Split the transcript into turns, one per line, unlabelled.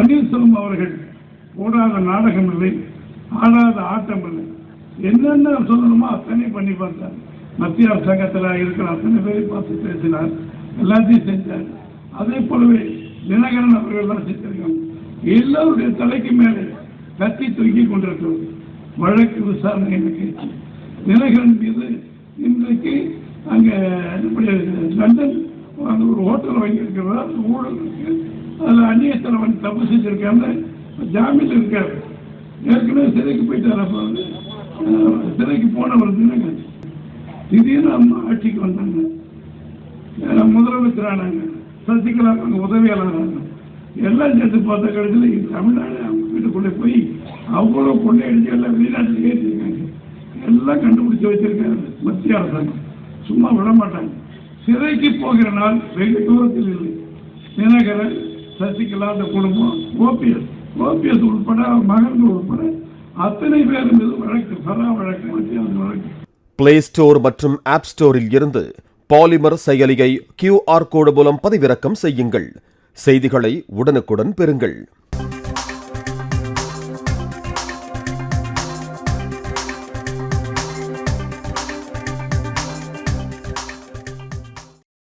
பன்னீர்செல்வம் அவர்கள் ஓடாத நாடகம் இல்லை ஆடாத ஆட்டம் இல்லை. என்னென்ன சொல்லணுமோ அத்தனை பண்ணி பார்த்தார். மத்திய அரசாங்கத்தில் இருக்கிற அத்தனை பேரை பார்த்து பேசினார். எல்லாத்தையும் செஞ்சார். அதே போலவே தினகரன் அவர்கள் எல்லாம் செஞ்சிருக்காங்க. எல்லாருடைய தலைக்கு மேலே கத்தி தூக்கி கொண்டிருக்கிறது. வழக்கு விசாரணை எனக்கு தினகரன் மீது இன்றைக்கு அங்கே இப்படி லண்டன் அந்த ஒரு ஹோட்டல் வாங்கியிருக்கிறதா அந்த அதில் அந்நிய செலவன் தப்பு செஞ்சிருக்காங்க. ஜாமீன் இருக்கார். ஏற்கனவே சிறைக்கு போயிட்டார் அப்போ வந்து? சிறைக்கு போனவர் திடீர்னு அம்மா ஆட்சிக்கு வந்தாங்க. அஹ், முதலமைச்சர் ஆனாங்க. சசிகலா அவங்க உதவியாளர் எல்லாம் சேர்த்து பார்த்த கடைசியில் தமிழ்நாடு அவங்க வீட்டுக்குள்ளே போய் அவ்வளோ கொள்ளையடிச்சு எல்லாம் வெளிநாட்டில் ஏற்றிருக்காங்க. எல்லாம் கண்டுபிடிச்சு வச்சிருக்காங்க. மத்திய அரசாங்கம். சும்மா விட மாட்டாங்க. சிறைக்கு போகிற நாள் வெகு தூரத்தில் இல்லை. தினகரன் சசிகலா அந்த குடும்பம். ஓபிஎஸ் ஓபிஎஸ் உட்பட மகன்கள் உட்பட அத்தனை பேர் மீது வழக்கு சரா வழக்கு மத்திய வழக்கு.
பிளே ஸ்டோர் மற்றும் ஆப் ஸ்டோரில் இருந்து பாலிமர் செயலியை கியூஆர் கோடு மூலம் பதிவிறக்கம் செய்யுங்கள். செய்திகளை உடனுக்குடன் பெறுங்கள்.